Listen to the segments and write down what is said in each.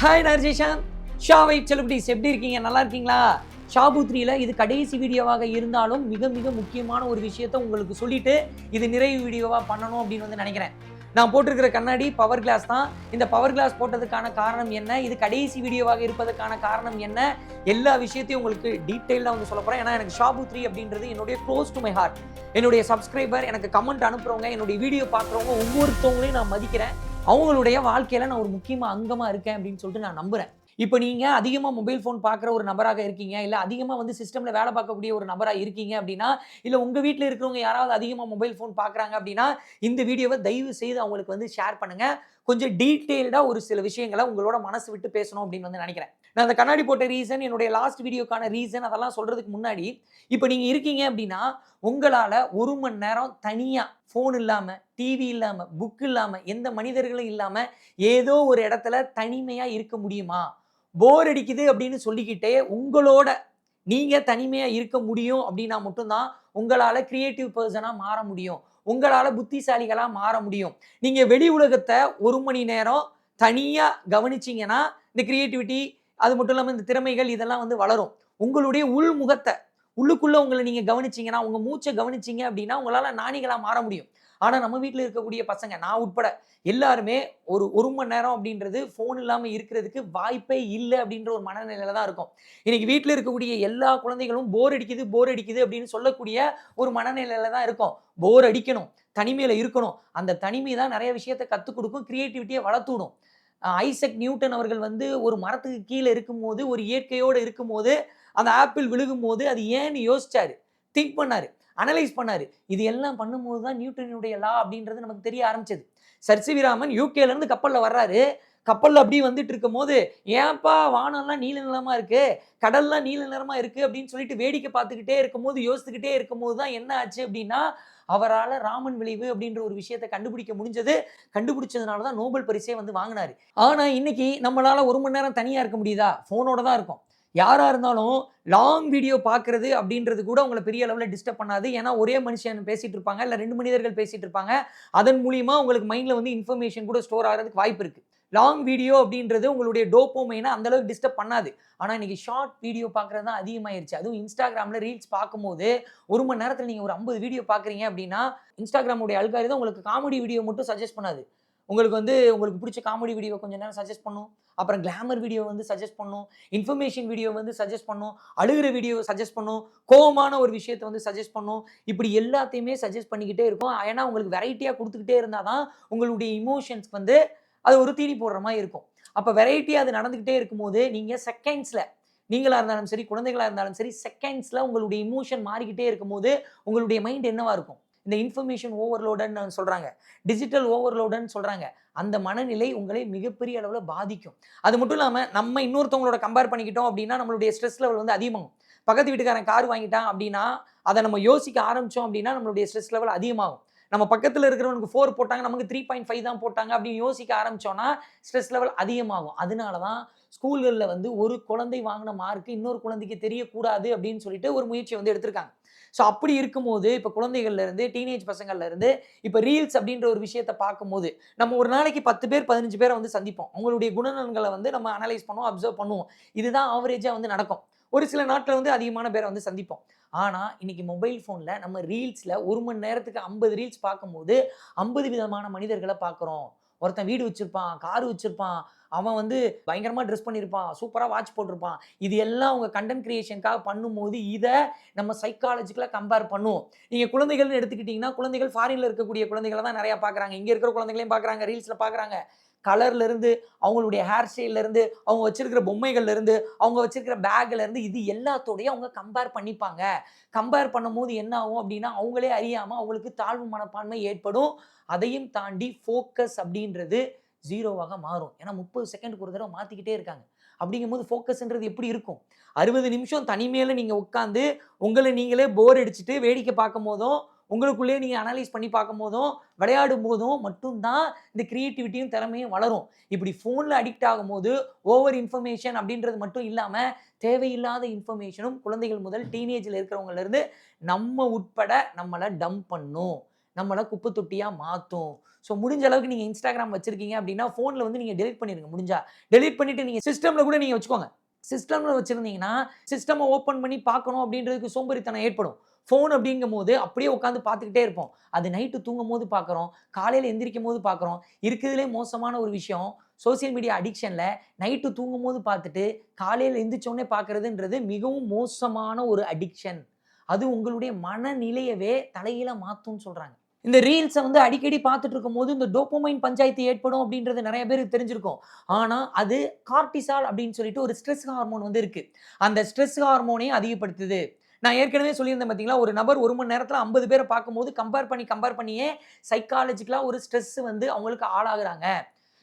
Hi நர்ஜேஷான் ஷா vibe celebrities எப்படி இருக்கீங்க? நல்லா இருக்கீங்களா? ஷாபு த்ரீல இது கடைசி வீடியோவாக இருந்தாலும் மிக மிக முக்கியமான ஒரு விஷயத்த உங்களுக்கு சொல்லிட்டு இது நிறைவு வீடியோவாக பண்ணணும் அப்படின்னு வந்து நினைக்கிறேன். நான் போட்டிருக்கிற கண்ணாடி பவர் கிளாஸ் தான். இந்த பவர் கிளாஸ் போட்டதுக்கான காரணம் என்ன? இது கடைசி வீடியோவாக இருப்பதற்கான காரணம் என்ன? எல்லா விஷயத்தையும் உங்களுக்கு டீட்டெயிலாக வந்து சொல்ல போகிறேன் ஏன்னா எனக்கு ஷாபு த்ரீ அப்படின்றது என்னுடைய க்ளோஸ் டு மை ஹார்ட் என்னுடைய சப்ஸ்கிரைபர் எனக்கு கமெண்ட் அனுப்புகிறவங்க என்னுடைய வீடியோ பார்க்குறவங்க ஒவ்வொருத்தவங்களையும் நான் மதிக்கிறேன். அவங்களுடைய வாழ்க்கையில நான் ஒரு முக்கியமாக அங்கமாக இருக்கேன் அப்படின்னு சொல்லிட்டு நான் நம்புறேன். இப்போ நீங்கள் அதிகமாக மொபைல் ஃபோன் பார்க்குற ஒரு நபராக இருக்கீங்க இல்லை அதிகமாக வந்து சிஸ்டமில் வேலை பார்க்கக்கூடிய ஒரு நபராக இருக்கீங்க அப்படின்னா இல்லை உங்கள் வீட்டில் இருக்கிறவங்க யாராவது அதிகமாக மொபைல் ஃபோன் பார்க்குறாங்க அப்படின்னா இந்த வீடியோவை தயவு செய்து அவங்களுக்கு வந்து ஷேர் பண்ணுங்கள் கொஞ்சம் டீட்டெயில்டாக ஒரு சில விஷயங்களை உங்களோட மனசு விட்டு பேசணும் அப்படின்னு வந்து நினைக்கிறேன். நான் அந்த கண்ணாடி போட்ட ரீசன் என்னுடைய லாஸ்ட் வீடியோக்கான ரீசன் அதெல்லாம் சொல்கிறதுக்கு முன்னாடி இப்போ நீங்கள் இருக்கீங்க அப்படின்னா உங்களால் ஒரு மணி நேரம் தனியாக ஃபோன் இல்லாமல் டிவி இல்லாமல் புக் இல்லாமல் எந்த மனிதர்களும் இல்லாமல் ஏதோ ஒரு இடத்துல தனிமையாக இருக்க முடியுமா? போர் அடிக்குது அப்படின்னு சொல்லிக்கிட்டே உங்களோட நீங்கள் தனிமையாக இருக்க முடியும் அப்படின்னா மட்டும்தான் உங்களால் க்ரியேட்டிவ் பர்சனாக மாற முடியும். உங்களால் புத்திசாலிகளாக மாற முடியும். நீங்கள் வெளி உலகத்தை ஒரு மணி நேரம் தனியாக கவனிச்சிங்கன்னா இந்த கிரியேட்டிவிட்டி அது மட்டும் இல்லாமல் இந்த திறமைகள் இதெல்லாம் வந்து வளரும். உங்களுடைய உள்முகத்தை உள்ளுக்குள்ளே உங்களை நீங்கள் கவனிச்சீங்கன்னா உங்கள் மூச்சை கவனிச்சீங்க அப்படின்னா உங்களால் நாணிகளாக மாற முடியும். ஆனால் நம்ம வீட்டில் இருக்கக்கூடிய பசங்க நான் உட்பட எல்லாருமே ஒரு ஒரு மணி நேரம் அப்படின்றது ஃபோன் இல்லாமல் இருக்கிறதுக்கு வாய்ப்பே இல்லை அப்படின்ற ஒரு மனநிலையில தான் இருக்கும். இன்னைக்கு வீட்டில் இருக்கக்கூடிய எல்லா குழந்தைகளும் போர் அடிக்குது போர் அடிக்குது அப்படின்னு சொல்லக்கூடிய ஒரு மனநிலையில தான் இருக்கும். போர் அடிக்கணும் தனிமையில் இருக்கணும். அந்த தனிமை தான் நிறைய விஷயத்த கற்றுக் கொடுக்கும் கிரியேட்டிவிட்டியை வளர்த்துடும் ஐசக் நியூட்டன் அவர்கள் வந்து ஒரு மரத்துக்கு கீழே இருக்கும்போது ஒரு இயற்கையோடு இருக்கும்போது அந்த ஆப்பிள் விழுகும்போது அது ஏன்னு யோசிச்சாரு. திங்க் பண்ணாரு. அனலைஸ் பண்ணார். இது எல்லாம் பண்ணும்போது தான் நியூட்டனுடைய லா அப்படின்றது நமக்கு தெரிய ஆரம்பிச்சது. சர்சிவிராமன் யூகேலேருந்து கப்பலில் வர்றாரு. கப்பலில் அப்படி வந்துட்டு இருக்கும் போது ஏன்ப்பா வானம்லாம் நீல நிலமாக இருக்குது கடல்லாம் நீல நிலமாக இருக்குது அப்படின்னு சொல்லிட்டு வேடிக்கை பார்த்துக்கிட்டே இருக்கும்போது யோசித்துக்கிட்டே இருக்கும்போது தான் என்ன ஆச்சு அப்படின்னா அவரால் ராமன் விளைவு அப்படின்ற ஒரு விஷயத்தை கண்டுபிடிக்க முடிஞ்சது. கண்டுபிடிச்சதுனால தான் நோபல் பரிசே வந்து வாங்கினார். ஆனால் இன்னைக்கு நம்மளால் ஒரு மணி நேரம் தனியாக இருக்க முடியுதா? ஃபோனோட தான் இருக்கும். யாராக இருந்தாலும் லாங் வீடியோ பார்க்கறது அப்படின்றது கூட உங்களை பெரிய அளவில் டிஸ்டர்ப் பண்ணாது. ஏன்னா ஒரே மனுஷன் பேசிகிட்டு இருப்பாங்க இல்லை ரெண்டு மனிதர்கள் பேசிகிட்டு இருப்பாங்க. அதன் மூலியமாக உங்களுக்கு மைண்டில் வந்து இன்ஃபர்மேஷன் கூட ஸ்டோர் ஆகிறதுக்கு வாய்ப்பு இருக்குது லாங் வீடியோ அப்படின்றது உங்களுடைய டோப்போமைனா அந்த அளவுக்கு டிஸ்டர்ப் பண்ணாது. ஆனால் இன்றைக்கி ஷார்ட் வீடியோ பார்க்குறது தான் அதிகமாயிருச்சு. அதுவும் இன்ஸ்டாகிராமில் ரீல்ஸ் பார்க்கும்போது ஒரு மணி நேரத்தில் நீங்கள் ஒரு ஐம்பது வீடியோ பார்க்குறீங்க அப்படின்னா இன்ஸ்டாகிராமுடைய அல்காரிதம் உங்களுக்கு காமெடி வீடியோ மட்டும் சஜஸ்ட் பண்ணாது. உங்களுக்கு வந்து உங்களுக்கு பிடிச்ச காமெடி வீடியோ கொஞ்சம் நேரம் சஜஸ்ட் பண்ணும். அப்புறம் கிளாமர் வீடியோ வந்து சஜஸ்ட் பண்ணும். இன்ஃபர்மேஷன் வீடியோ வந்து சஜஸ்ட் பண்ணும். அழுகிற வீடியோ சஜஸ்ட் பண்ணும். கோவமான ஒரு விஷயத்தை வந்து சஜஸ்ட் பண்ணும். இப்படி எல்லாத்தையுமே சஜஸ்ட் பண்ணிக்கிட்டே இருக்கும். ஏன்னா உங்களுக்கு வெரைட்டியாக கொடுத்துக்கிட்டே இருந்தால் தான் உங்களுடைய இமோஷன்ஸ் வந்து அது ஒரு தீனி போடுற மாதிரி இருக்கும். அப்போ வெரைட்டியாக அது நடந்துக்கிட்டே இருக்கும்போது நீங்கள் செகண்ட்ஸில் நீங்களாக இருந்தாலும் சரி குழந்தைகளாக இருந்தாலும் சரி செகண்ட்ஸில் உங்களுடைய இமோஷன் மாறிக்கிட்டே இருக்கும்போது உங்களுடைய மைண்ட் என்னவாக இருக்கும்? இந்த இன்ஃபர்மேஷன் ஓவர்லோடுன்னு சொல்கிறாங்க டிஜிட்டல் ஓவர்லோடுன்னு சொல்கிறாங்க அந்த மனநிலை உங்களை மிகப்பெரிய அளவில் பாதிக்கும். அது மட்டும் இல்லாமல் நம்ம இன்னொருத்தவங்களோட கம்பேர் பண்ணிக்கிட்டோம் அப்படின்னா நம்மளுடைய ஸ்ட்ரெஸ் லெவல் வந்து அதிகமாகும். பக்கத்து வீட்டுக்காரன் கார் வாங்கிட்டான் அப்படின்னா அதை நம்ம யோசிக்க ஆரம்பித்தோம் அப்படின்னா நம்மளுடைய ஸ்ட்ரெஸ் லெவல் அதிகமாகும். நம்ம பக்கத்தில் இருக்கிறவனுக்கு ஃபோர் போட்டாங்க நமக்கு த்ரீ பாயிண்ட் ஃபைவ் தான் போட்டாங்க அப்படின்னு யோசிக்க ஆரம்பிச்சோன்னா ஸ்ட்ரெஸ் லெவல் அதிகமாகும். அதனால தான் ஸ்கூல்களில் வந்து ஒரு குழந்தை வாங்கின மார்க் இன்னொரு குழந்தைக்கு தெரியக்கூடாது அப்படின்னு சொல்லிட்டு ஒரு முயற்சியை வந்து எடுத்திருக்காங்க. ஸோ அப்படி இருக்கும்போது இப்போ குழந்தைகள்லேருந்து டீனேஜ் பசங்கள்லேருந்து இப்போ ரீல்ஸ் அப்படின்ற ஒரு விஷயத்த பார்க்கும்போது நம்ம ஒரு நாளைக்கு பத்து பேர் பதினஞ்சு பேரை வந்து சந்திப்போம். அவங்களுடைய குணநலன்களை வந்து நம்ம அனலைஸ் பண்ணுவோம் அப்சர்வ் பண்ணுவோம். இதுதான் ஆவரேஜாக வந்து நடக்கும். ஒரு சில நாட்டில் வந்து அதிகமான பேரை வந்து சந்திப்போம். ஆனால் இன்னைக்கு மொபைல் ஃபோனில் நம்ம ரீல்ஸில் ஒரு மணி நேரத்துக்கு ஐம்பது ரீல்ஸ் பார்க்கும்போது ஐம்பது விதமான மனிதர்களை பார்க்குறோம். ஒருத்தன் வீடு வச்சுருப்பான் கார் வச்சிருப்பான் அவன் வந்து பயங்கரமாக ட்ரெஸ் பண்ணியிருப்பான் சூப்பராக வாட்ச் போட்டிருப்பான். இது எல்லாம் அவங்க கண்டென்ட் கிரியேஷனுக்காக பண்ணும்போது இதை நம்ம சைக்காலஜிக்கலாக கம்பேர் பண்ணுவோம். நீங்கள் குழந்தைகள்னு எடுத்துக்கிட்டிங்கன்னா குழந்தைகள் ஃபாரினில் இருக்கக்கூடிய குழந்தைகளை தான் நிறையா பார்க்குறாங்க. இங்கே இருக்கிற குழந்தைகளையும் பார்க்குறாங்க ரீல்ஸில் பார்க்குறாங்க. கலர்லேருந்து அவங்களுடைய ஹேர் ஸ்டைல்லேருந்து அவங்க வச்சுருக்கிற பொம்மைகள்லேருந்து அவங்க வச்சுருக்கிற பேக்லேருந்து இது எல்லாத்தோடையும் அவங்க கம்பேர் பண்ணிப்பாங்க. கம்பேர் பண்ணும்போது என்ன ஆகும் அப்படின்னா அவங்களே அறியாமல் அவங்களுக்கு தாழ்வு மனப்பான்மை ஏற்படும். அதையும் தாண்டி ஃபோக்கஸ் அப்படின்றது ஜீரோவாக மாறும். ஏன்னா முப்பது செகண்டுக்கு ஒரு தடவை மாற்றிக்கிட்டே இருக்காங்க. அப்படிங்கும்போது ஃபோக்கஸ்ன்றது எப்படி இருக்கும்? அறுபது நிமிஷம் தனிமையில் நீங்கள் உட்காந்து உங்களை நீங்களே போர் அடிச்சுட்டு வேடிக்கை பார்க்கும் போதும் உங்களுக்குள்ளேயே நீங்கள் அனலைஸ் பண்ணி பார்க்கும் போதும் விளையாடும் போதும் மட்டும்தான் இந்த க்ரியேட்டிவிட்டியும் திறமையும் வளரும். இப்படி ஃபோனில் அடிக்ட் ஆகும்போது ஓவர் இன்ஃபர்மேஷன் அப்படின்றது மட்டும் இல்லாமல் தேவையில்லாத இன்ஃபர்மேஷனும் குழந்தைகள் முதல் டீனேஜில் இருக்கிறவங்கலேருந்து நம்ம உட்பட நம்மளை டம்ப் பண்ணும். நம்மளை குப்பை தொட்டியாக மாற்றும் ஸோ முடிஞ்ச அளவுக்கு நீங்கள் இன்ஸ்டாகிராம் வச்சிருக்கீங்க அப்படின்னா ஃபோனில் வந்து நீங்கள் டெலிட் பண்ணிடுங்க முடிஞ்சா. டெலிட் பண்ணிட்டு நீங்கள் சிஸ்டமில் கூட நீங்கள் வச்சுக்கோங்க. சிஸ்டமில் வச்சுருந்தீங்கன்னா சிஸ்டமை ஓப்பன் பண்ணி பார்க்கணும் அப்படின்றதுக்கு சோம்பேறித்தனம் ஏற்படும். ஃபோன் அப்படிங்கும் போது அப்படியே உட்காந்து பார்த்துக்கிட்டே இருப்போம். அது நைட்டு தூங்கும் போது பார்க்குறோம். காலையில் எந்திரிக்கும் போது பார்க்குறோம். இருக்கிறதுலே மோசமான ஒரு விஷயம். சோசியல் மீடியா அடிக்ஷனில் நைட்டு தூங்கும் போது பார்த்துட்டு காலையில் எந்திரிச்சோடனே பார்க்குறதுன்றது மிகவும் மோசமான ஒரு அடிக்ஷன் அது உங்களுடைய மனநிலையவே தலையில மாற்றும்னு சொல்கிறாங்க இந்த ரீல்ஸை வந்து அடிக்கடி பார்த்துட்டு இருக்கும்போது இந்த டோப்போமைன் பஞ்சாயத்து ஏற்படும் அப்படின்றது நிறைய பேருக்கு தெரிஞ்சிருக்கும். ஆனால் அது கார்டிசால் அப்படின்னு சொல்லிட்டு ஒரு ஸ்ட்ரெஸ் ஹார்மோன் வந்து இருக்கு. அந்த ஸ்ட்ரெஸ் ஹார்மோனையும் அதிகப்படுத்துது. நான் ஏற்கனவே சொல்லியிருந்தேன் பார்த்தீங்களா ஒரு நபர் ஒரு மணி நேரத்தில் ஐம்பது பேரை பார்க்கும்போது கம்பேர் பண்ணி கம்பேர் பண்ணியே சைக்காலஜிக்கலாக ஒரு ஸ்ட்ரெஸ் வந்து அவங்களுக்கு ஆளாகிறாங்க.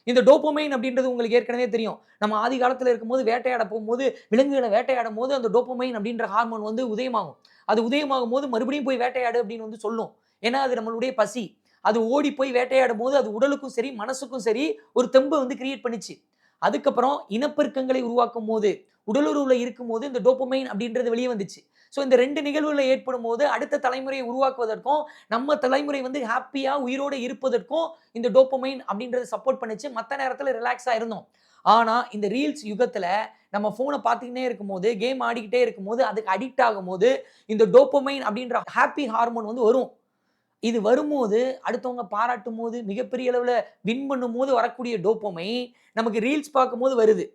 இந்த டோப்போமைன் அப்படின்றது உங்களுக்கு ஏற்கனவே தெரியும். நம்ம ஆதி காலத்தில் இருக்கும்போது வேட்டையாட போகும்போது விலங்குகளை வேட்டையாடும் போது அந்த டோப்போமைன் அப்படின்ற ஹார்மோன் வந்து உதயமாகும். அது உதயமாகும் போது மறுபடியும் போய் வேட்டையாடு அப்படின்னு வந்து சொல்லும். ஏன்னா அது நம்மளுடைய பசி. அது ஓடி போய் வேட்டையாடும் போது அது உடலுக்கும் சரி மனசுக்கும் சரி ஒரு தெம்பை வந்து கிரியேட் பண்ணிச்சு. அதுக்கப்புறம் இனப்பெருக்கங்களை உருவாக்கும் போது உடலுறவுல இருக்கும் போது இந்த டோப்பமைன் அப்படின்றது வெளியே வந்துச்சு. ஸோ இந்த ரெண்டு நிகழ்வுகளில் ஏற்படும் போது அடுத்த தலைமுறையை உருவாக்குவதற்கும் நம்ம தலைமுறை வந்து ஹாப்பியாக உயிரோடு இருப்பதற்கும் இந்த டோப்பமைன் அப்படின்றது சப்போர்ட் பண்ணுச்சு. மற்ற நேரத்தில் ரிலாக்ஸாக இருந்தோம். ஆனால் இந்த ரீல்ஸ் யுகத்தில் நம்ம ஃபோனை பார்த்துக்கிட்டே இருக்கும்போது கேம் ஆடிக்கிட்டே இருக்கும்போது அதுக்கு அடிக்ட் ஆகும்போது இந்த டோப்பமைன் அப்படின்ற ஹாப்பி ஹார்மோன் வந்து வரும். இது வரும்போது அடுத்தவங்க பாராட்டும் போது மிகப்பெரிய அளவில் வின் பண்ணும் போது வரக்கூடிய டோப்பமை நமக்கு ரீல்ஸ் பார்க்கும்போது வருது.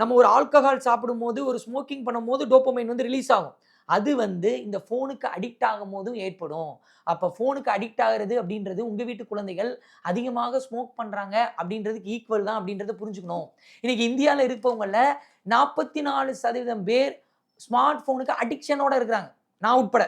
நம்ம ஒரு ஆல்கஹால் சாப்பிடும் போது ஒரு ஸ்மோக்கிங் பண்ணும் போது டோப்பமைன் வந்து ரிலீஸ் ஆகும். அது வந்து இந்த ஃபோனுக்கு அடிக்ட் ஆகும் போதும் ஏற்படும். அப்போ ஃபோனுக்கு அடிக்ட் ஆகிறது அப்படின்றது உங்கள் வீட்டு குழந்தைகள் அதிகமாக ஸ்மோக் பண்ணுறாங்க அப்படின்றதுக்கு ஈக்குவல் தான் அப்படின்றத புரிஞ்சுக்கணும். இன்னைக்கு இந்தியாவில் இருப்பவங்களில் நாற்பத்தி நாலு சதவீதம் பேர் ஸ்மார்ட் ஃபோனுக்கு அடிக்ஷனோட இருக்கிறாங்க. நான் உட்பட.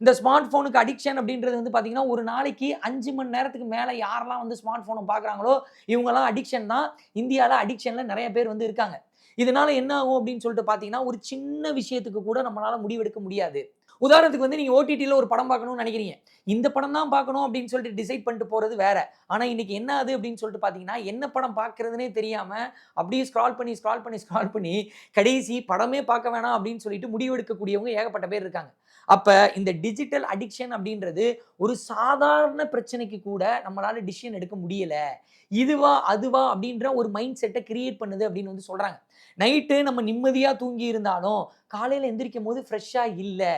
இந்த ஸ்மார்ட் ஃபோனுக்கு அடிக்ஷன் அப்படின்றது வந்து பார்த்தீங்கன்னா ஒரு நாளைக்கு அஞ்சு மணி நேரத்துக்கு மேலே யாரெல்லாம் வந்து ஸ்மார்ட் ஃபோனை பார்க்குறாங்களோ இவங்கெல்லாம் அடிக்ஷன் தான். இந்தியாவில் அடிக்ஷனில் நிறைய பேர் வந்து இருக்காங்க. இதனால என்ன ஆகும் அப்படின்னு சொல்லிட்டு பார்த்தீங்கன்னா ஒரு சின்ன விஷயத்துக்கு கூட நம்மளால முடிவெடுக்க முடியாது. உதாரணத்துக்கு வந்து நீங்கள் ஓடிடியில் ஒரு படம் பார்க்கணும்னு நினைக்கிறீங்க. இந்த படம் தான் பார்க்கணும் அப்படின்னு சொல்லிட்டு டிசைட் பண்ணிட்டு போகிறது வேற. ஆனால் இன்னைக்கு என்ன ஆகுது அப்படின்னு சொல்லிட்டு பார்த்தீங்கன்னா என்ன படம் பார்க்கறதுனே தெரியாமல் அப்படியே ஸ்க்ரால் பண்ணி ஸ்க்ரால் பண்ணி ஸ்க்ரால் பண்ணி கடைசி படமே பார்க்க வேணாம் அப்படின்னு சொல்லிட்டு முடிவெடுக்கக்கூடியவங்க ஏகப்பட்ட பேர் இருக்காங்க. அப்போ இந்த டிஜிட்டல் அடிக்ஷன் அப்படின்றது ஒரு சாதாரண பிரச்சனைக்கு கூட நம்மளால் டிசிஷன் எடுக்க முடியலை. இதுவா அதுவா அப்படின்ற ஒரு மைண்ட் செட்டை கிரியேட் பண்ணுது அப்படின்னு வந்து சொல்கிறாங்க நைட்டு நம்ம நிம்மதியாக தூங்கி இருந்தாலும் காலையில் எந்திரிக்கும் போது ஃப்ரெஷ்ஷாக இல்லை.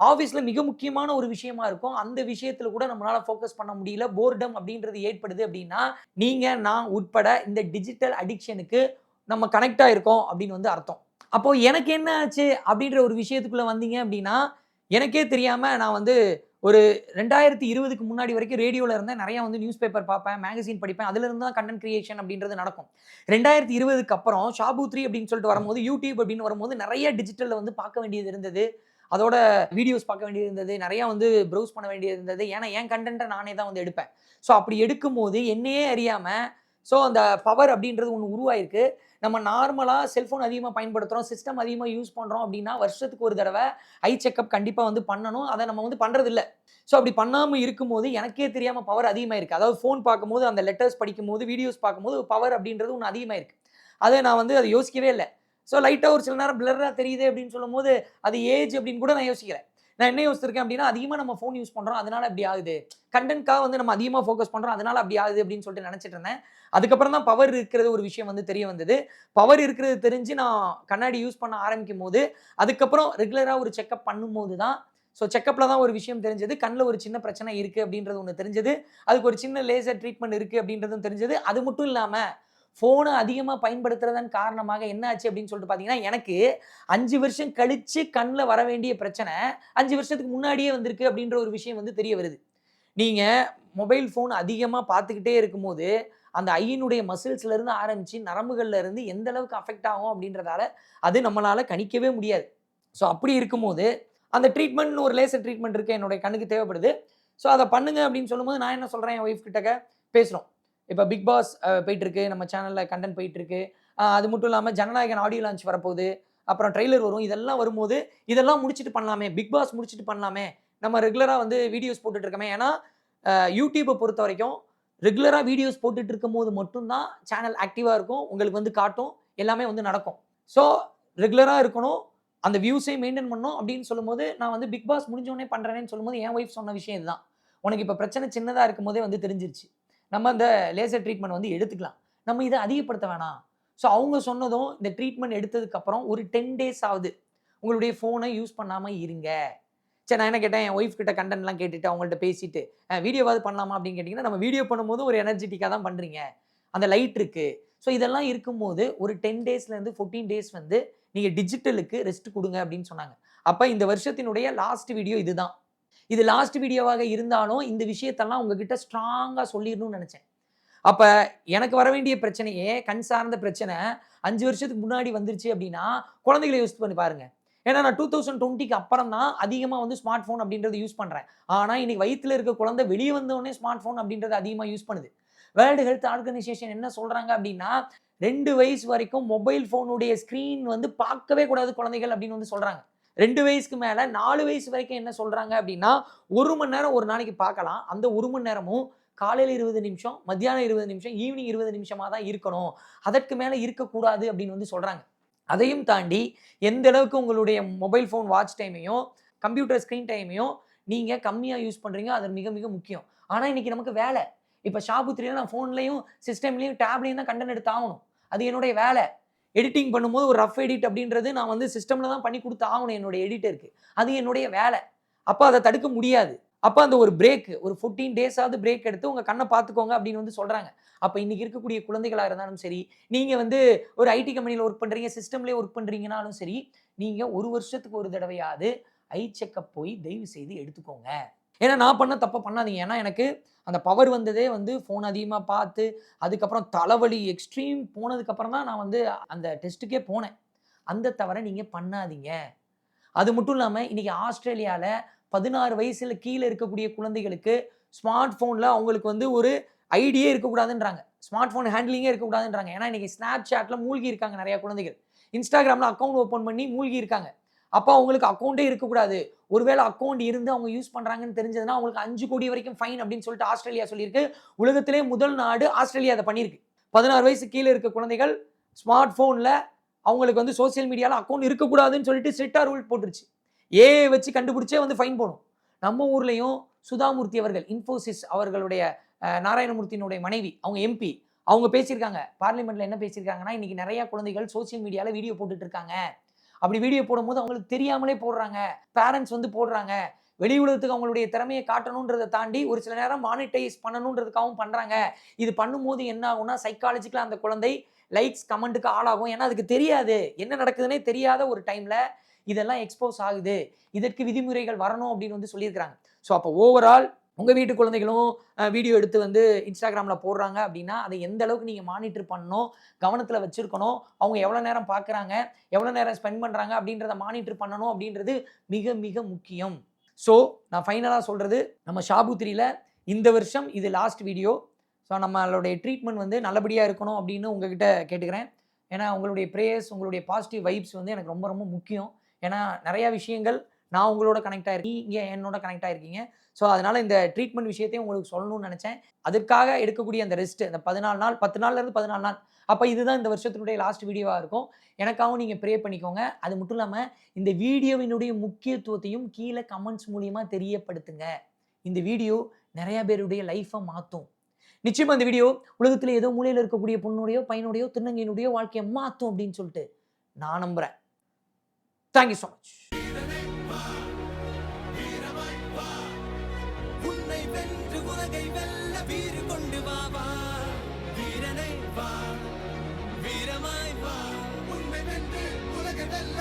ஆஃபீஸில் மிக முக்கியமான ஒரு விஷயமா இருக்கும். அந்த விஷயத்தில் கூட நம்மளால் ஃபோக்கஸ் பண்ண முடியல. போர்டம் அப்படின்றது ஏற்படுது அப்படின்னா நீங்கள் நான் உட்பட இந்த டிஜிட்டல் அடிக்ஷனுக்கு நம்ம கனெக்ட் ஆகிருக்கோம் அப்படின்னு வந்து அர்த்தம். அப்போது எனக்கு என்ன ஆச்சு அப்படின்ற ஒரு விஷயத்துக்குள்ளே வந்தீங்க அப்படின்னா எனக்கே தெரியாமல் நான் வந்து ஒரு ரெண்டாயிரத்தி இருபதுக்கு முன்னாடி வரைக்கும் ரேடியோவில் இருந்தேன். நிறையா வந்து நியூஸ் பேப்பர் பார்ப்பேன் மேகசின் படிப்பேன். அதுலேருந்து தான் கண்டென்ட் கிரியேஷன் அப்படின்றது நடக்கும். ரெண்டாயிரத்தி இருபதுக்கு அப்புறம் ஷாபூத்ரி அப்படின்னு சொல்லிட்டு வரும்போது யூடியூப் அப்படின்னு வரும்போது நிறைய டிஜிட்டலில் வந்து பார்க்க வேண்டியது இருந்தது. அதோட வீடியோஸ் பார்க்க வேண்டியது இருந்தது. நிறையா வந்து ப்ரௌஸ் பண்ண வேண்டியது இருந்தது. ஏன்னா என் கண்டென்ட்டை நானே தான் வந்து எடுப்பேன். ஸோ அப்படி எடுக்கும்போது என்னையே அறியாமல் ஸோ அந்த பவர் அப்படின்றது ஒன்று உருவாயிருக்கு. நம்ம நார்மலாக செல்ஃபோன் அதிகமாக பயன்படுத்துகிறோம் சிஸ்டம் அதிகமாக யூஸ் பண்ணுறோம் அப்படின்னா வருஷத்துக்கு ஒரு தடவை ஐ செக்அப் கண்டிப்பாக வந்து பண்ணணும். அதை நம்ம வந்து பண்ணுறதில்ல ஸோ அப்படி பண்ணாமல் இருக்கும்போது எனக்கே தெரியாமல் பவர் அதிகமாக இருக்குது அதாவது ஃபோன் பார்க்கும்போது அந்த லெட்டர்ஸ் படிக்கும்போது வீடியோஸ் பார்க்கும்போது பவர் அப்படின்றது ஒன்று அதிகமாக இருக்குது அதை நான் வந்து அதை யோசிக்கவே இல்லை. ஸோ லைட்டாக ஒரு சில நேரம் பிளராக தெரியுது அப்படின்னு சொல்லும்போது அது ஏஜ் அப்படின்னு கூட நான் யோசிக்கிறேன் நான் என்ன யோசிச்சிருக்கேன் அப்படின்னா அதிகமாக நம்ம ஃபோன் யூஸ் பண்ணுறோம் அதனால அப்படி ஆகுது. கண்டென்ட்காக வந்து நம்ம அதிகமாக ஃபோக்கஸ் பண்ணுறோம் அதனால அப்படி ஆகுது அப்படின்னு சொல்லிட்டு நினச்சிட்டு இருந்தேன். அதுக்கப்புறம் தான் பவர் இருக்கிறது ஒரு விஷயம் வந்து தெரிய வந்தது. பவர் இருக்கிறது தெரிஞ்சு நான் கண்ணாடி யூஸ் பண்ண ஆரம்பிக்கும் போது அதுக்கப்புறம் ரெகுலராக ஒரு செக்அப் பண்ணும்போது தான் ஸோ செக்கப்பில் தான் ஒரு விஷயம் தெரிஞ்சது. கண்ணில் ஒரு சின்ன பிரச்சனை இருக்குது அப்படின்றது ஒன்று தெரிஞ்சது. அதுக்கு ஒரு சின்ன லேசர் ட்ரீட்மெண்ட் இருக்குது அப்படின்றதும் தெரிஞ்சது. அது மட்டும் இல்லாமல் ஃபோனை அதிகமாக பயன்படுத்துறதன் காரணமாக என்ன ஆச்சு அப்படின்னு சொல்லிட்டு பார்த்தீங்கன்னா எனக்கு அஞ்சு வருஷம் கழித்து கண்ணில் வர வேண்டிய பிரச்சனை அஞ்சு வருஷத்துக்கு முன்னாடியே வந்திருக்கு அப்படின்ற ஒரு விஷயம் வந்து தெரிய வருது. நீங்கள் மொபைல் ஃபோன் அதிகமாக பார்த்துக்கிட்டே இருக்கும்போது அந்த ஐயினுடைய மசில்ஸ்லேருந்து ஆரம்பித்து நரம்புகளில் இருந்து எந்த அளவுக்கு அஃபெக்ட் ஆகும் அப்படின்றதால அது நம்மளால கணிக்கவே முடியாது. ஸோ அப்படி இருக்கும்போது அந்த ட்ரீட்மெண்ட்னு ஒரு லேசர் ட்ரீட்மெண்ட் இருக்குது என்னுடைய கண்ணுக்கு தேவைப்படுது. ஸோ அதை பண்ணுங்க அப்படின்னு சொல்லும்போது நான் என்ன சொல்கிறேன் என் ஒய்ஃப் கிட்டக்க? பேசுகிறோம் இப்போ பிக் பாஸ் போயிட்டுருக்கு நம்ம சேனலில் கண்டென்ட் போயிட்டுருக்கு. அது மட்டும் இல்லாமல் ஜனநாயகன் ஆடியோ லான்ச் வரப்போகுது. அப்புறம் ட்ரெய்லர் வரும் இதெல்லாம் வரும்போது இதெல்லாம் முடிச்சுட்டு பண்ணலாமே பிக் பாஸ் முடிச்சுட்டு பண்ணலாமே. நம்ம ரெகுலராக வந்து வீடியோஸ் போட்டுட்ருக்கோமே ஏன்னா யூடியூப்பை பொறுத்த வரைக்கும் ரெகுலராக வீடியோஸ் போட்டுட்டு இருக்கும் போது மட்டும்தான் சேனல் ஆக்டிவாக இருக்கும் உங்களுக்கு வந்து காட்டும் எல்லாமே வந்து நடக்கும். ஸோ ரெகுலராக இருக்கணும் அந்த வியூஸையும் மெயின்டைன் பண்ணணும் அப்படின்னு சொல்லும்போது நான் வந்து பிக் பாஸ் முடிஞ்சோடனே பண்ணுறேன்னு சொல்லும்போது என் ஒய்ஃப் சொன்ன விஷயம் இதுதான். உனக்கு இப்போ பிரச்சனை சின்னதாக இருக்கும் போதே வந்து தெரிஞ்சிருச்சு. நம்ம அந்த லேசர் ட்ரீட்மெண்ட் வந்து எடுத்துக்கலாம். நம்ம இதை அதிகப்படுத்த வேணாம். ஸோ அவங்க சொன்னதும் இந்த ட்ரீட்மெண்ட் எடுத்ததுக்கப்புறம் ஒரு டென் டேஸ் ஆகுது. உங்களுடைய ஃபோனை யூஸ் பண்ணாமல் இருங்க. சரி நான் என்ன கேட்டேன்? என் ஒய்ஃப் கிட்ட கண்டென்ட்லாம் கேட்டுட்டு அவங்கள்ட்ட பேசிட்டு வீடியோவாவது பண்ணலாமா? அப்படின்னு கேட்டிங்கன்னா நம்ம வீடியோ பண்ணும்போது ஒரு எனர்ஜெட்டிக்காக தான் பண்ணுறீங்க அந்த லைட் இருக்குது ஸோ இதெல்லாம் இருக்கும்போது ஒரு டென் டேஸ்லேருந்து ஃபோர்டீன் டேஸ் வந்து நீங்கள் டிஜிட்டலுக்கு ரெஸ்ட் கொடுங்க அப்படின்னு சொன்னாங்க. அப்போ இந்த வருஷத்தினுடைய லாஸ்ட் வீடியோ இதுதான். இது லாஸ்ட் வீடியோவாக இருந்தாலும் இந்த விஷயத்தெல்லாம் உங்ககிட்ட ஸ்ட்ராங்காக சொல்லிடணும்னு நினச்சேன். அப்போ எனக்கு வர வேண்டிய பிரச்சனையே கண் சார்ந்த பிரச்சனை அஞ்சு வருஷத்துக்கு முன்னாடி வந்துருச்சு அப்படின்னா குழந்தைகளை யூஸ் பண்ணி பாருங்க. ஏன்னா நான் டூ தௌசண்ட் டுவெண்ட்டிக்கு அப்புறம் தான் அதிகமாக வந்து ஸ்மார்ட் ஃபோன் அப்படின்றத யூஸ் பண்ணுறேன் ஆனால் இன்றைக்கி வயிற்றில் இருக்க குழந்தை வெளியே வந்தோடனே ஸ்மார்ட் ஃபோன் அப்படின்றத அதிகமாக யூஸ் பண்ணுது. வேர்ல்டு ஹெல்த் ஆர்கனைசேஷன் என்ன சொல்கிறாங்க அப்படின்னா ரெண்டு வயசு வரைக்கும் மொபைல் ஃபோனுடைய ஸ்க்ரீன் வந்து பார்க்கவே கூடாது குழந்தைகள் அப்படின்னு வந்து சொல்கிறாங்க ரெண்டு வயசுக்கு மேலே நாலு வயசு வரைக்கும் என்ன சொல்கிறாங்க அப்படின்னா ஒரு மணி நேரம் ஒரு நாளைக்கு பார்க்கலாம். அந்த ஒரு மணி நேரமும் காலையில் இருபது நிமிஷம் மத்தியானம் இருபது நிமிஷம் ஈவினிங் இருபது நிமிஷமாக தான் இருக்கணும். அதற்கு மேலே இருக்கக்கூடாது அப்படின்னு வந்து சொல்கிறாங்க அதையும் தாண்டி எந்த அளவுக்கு உங்களுடைய மொபைல் ஃபோன் வாட்ச் டைமையும் கம்ப்யூட்டர் ஸ்க்ரீன் டைமையும் நீங்கள் கம்மியாக யூஸ் பண்ணுறீங்க அது மிக மிக முக்கியம். ஆனால் இன்னைக்கு நமக்கு வேலை. இப்போ ஷாபுத்திரியில் நான் ஃபோன்லேயும் சிஸ்டம்லேயும் டேப்லேயும் தான் கண்டென்ட் எடுத்து ஆகணும் அது என்னுடைய வேலை. எடிட்டிங் பண்ணும்போது ஒரு ரஃப் எடிட் அப்படின்றது நான் வந்து சிஸ்டமில் தான் பண்ணி கொடுத்து ஆகணும். என்னுடைய எடிட்டருக்கு அது என்னுடைய வேலை. அப்போ அதை தடுக்க முடியாது. அப்போ அந்த ஒரு பிரேக் ஒரு ஃபோர்டீன் டேஸாவது பிரேக் எடுத்து உங்கள் கண்ணை பார்த்துக்கோங்க அப்படின்னு வந்து சொல்கிறாங்க அப்போ இன்றைக்கி இருக்கக்கூடிய குழந்தைகளாக இருந்தாலும் சரி நீங்கள் வந்து ஒரு ஐடி கம்பெனியில் ஒர்க் பண்ணுறீங்க சிஸ்டம்லேயே ஒர்க் பண்ணுறீங்கனாலும் சரி நீங்கள் ஒரு வருஷத்துக்கு ஒரு தடவையாவது ஐ செக்கப் போய் தயவு செய்து எடுத்துக்கோங்க. ஏன்னா நான் பண்ண தப்பை பண்ணாதீங்க. ஏன்னா எனக்கு அந்த பவர் வந்ததே வந்து ஃபோன் அதிகமாக பார்த்து அதுக்கப்புறம் தலைவலி எக்ஸ்ட்ரீம் போனதுக்கப்புறம் தான் நான் வந்து அந்த டெஸ்ட்டுக்கே போனேன். அந்த தவிர நீங்கள் பண்ணாதீங்க. அது மட்டும் இல்லாமல் இன்றைக்கி ஆஸ்திரேலியாவில் பதினாறு வயசில் கீழே இருக்கக்கூடிய குழந்தைகளுக்கு ஸ்மார்ட் ஃபோனில் அவங்களுக்கு வந்து ஒரு ஐடியே இருக்கக்கூடாதுன்றாங்க. Smart phone ஹேண்ட்லிங்கே இருக்கக்கூடாதுன்றாங்க. ஏன்னா இன்றைக்கி ஸ்னாப் சாட்டில் மூழ்கி இருக்காங்க நிறையா குழந்தைகள். இன்ஸ்டாகிராமில் அக்கௌண்ட் ஓப்பன் பண்ணி மூழ்கி இருக்காங்க. அப்போ அவங்களுக்கு அக்கௌண்ட்டே இருக்கக்கூடாது. ஒருவேளை அக்கௌண்ட் இருந்து அவங்க யூஸ் பண்ணுறாங்கன்னு தெரிஞ்சதுன்னா அவங்களுக்கு அஞ்சு கோடி வரைக்கும் ஃபைன் அப்படின்னு சொல்லிட்டு ஆஸ்திரேலியா சொல்லியிருக்கு. உலகத்திலே முதல் நாடு ஆஸ்திரேலியா அதை பண்ணியிருக்கு. பதினாறு வயசு கீழே இருக்க குழந்தைகள் ஸ்மார்ட் ஃபோனில் அவங்களுக்கு வந்து சோசியல் மீடியாவில் அக்கௌண்ட் இருக்கக்கூடாதுன்னு சொல்லிட்டு ஸ்ட்ரிக்டாக ரூல் போட்டுருச்சு. ஏ வச்சு கண்டுபிடிச்சே வந்து ஃபைன் போடும். நம்ம ஊர்லேயும் சுதாமூர்த்தி அவர்கள் இன்ஃபோசிஸ் அவர்களுடைய நாராயணமூர்த்தியினுடைய மனைவி அவங்க எம்பி அவங்க பேசியிருக்காங்க. பார்லிமெண்ட்டில் என்ன பேசியிருக்காங்கன்னா இன்றைக்கி நிறையா குழந்தைகள் சோசியல் மீடியாவில் வீடியோ போட்டுட்டு இருக்காங்க. அப்படி வீடியோ போடும்போது அவங்களுக்கு தெரியாமலே போடுறாங்க. பேரண்ட்ஸ் வந்து போடுறாங்க. வெளி உலகத்துக்கு அவங்களுடைய திறமையை காட்டணுன்றதை தாண்டி ஒரு சில நேரம் மானிட்டைஸ் பண்ணணுன்றதுக்காகவும் பண்ணுறாங்க இது பண்ணும்போது என்ன ஆகும்னா சைக்காலஜிக்கலாக அந்த குழந்தை லைக்ஸ் கமெண்ட்டுக்கு ஆளாகும். ஏன்னா அதுக்கு தெரியாது. என்ன நடக்குதுன்னே தெரியாத ஒரு டைமில் இதெல்லாம் எக்ஸ்போஸ் ஆகுது. இதற்கு விதிமுறைகள் வரணும் அப்படின்னு வந்து சொல்லியிருக்கிறாங்க. ஸோ அப்போ ஓவரால் உங்கள் வீட்டு குழந்தைகளும் வீடியோ எடுத்து வந்து இன்ஸ்டாகிராமில் போடுறாங்க அப்படின்னா அதை எந்த அளவுக்கு நீங்கள் மானிட்டர் பண்ணணும் கவனத்தில் வச்சுருக்கணும் அவங்க எவ்வளோ நேரம் பார்க்குறாங்க எவ்வளோ நேரம் ஸ்பெண்ட் பண்ணுறாங்க அப்படின்றத மானிட்டர் பண்ணணும் அப்படின்றது மிக மிக முக்கியம். ஸோ நான் ஃபைனலாக சொல்கிறது நம்ம ஷாபுத்திரியில் இந்த வருஷம் இது லாஸ்ட் வீடியோ ஸோ நம்மளுடைய ட்ரீட்மெண்ட் வந்து நல்லபடியாக இருக்கணும் அப்படின்னு உங்ககிட்ட கேட்டுக்கிறேன். ஏன்னா உங்களுடைய ப்ரேயர்ஸ் உங்களுடைய பாசிட்டிவ் வைப்ஸ் வந்து எனக்கு ரொம்ப ரொம்ப முக்கியம். ஏன்னா நிறையா விஷயங்கள் நான் உங்களோட கனெக்ட் ஆகிருக்கீங்க இங்கே என்னோட கனெக்ட் ஆகிருக்கீங்க ஸோ அதனால் இந்த ட்ரீட்மெண்ட் விஷயத்தையும் உங்களுக்கு சொல்லணும்னு நினச்சேன். அதற்காக எடுக்கக்கூடிய அந்த ரெஸ்ட் அந்த பதினாலு நாள் பத்து நாள்லேருந்து பதினாலு நாள். அப்போ இதுதான் இந்த வருஷத்தினுடைய லாஸ்ட் வீடியோவாக இருக்கும். எனக்காகவும் நீங்கள் ப்ரே பண்ணிக்கோங்க. அது மட்டும் இல்லாமல் இந்த வீடியோவினுடைய முக்கியத்துவத்தையும் கீழே கமெண்ட்ஸ் மூலியமாக தெரியப்படுத்துங்க. இந்த வீடியோ நிறைய பேருடைய லைஃப்பை மாற்றும் நிச்சயமாக அந்த வீடியோ உலகத்தில் ஏதோ மூலையில் இருக்கக்கூடிய பொண்ணுடையோ பையனுடையோ திருநங்கையினுடைய வாழ்க்கையை மாற்றும் அப்படின்னு சொல்லிட்டு நான் நம்புகிறேன் தேங்க்யூ ஸோ மச் வீரனை வென்று உலகை வெல்ல வீறு கொண்டு வா வா. வீரனை வா. வீரமாய் வா. உண்மை வென்று உலகை வெல்ல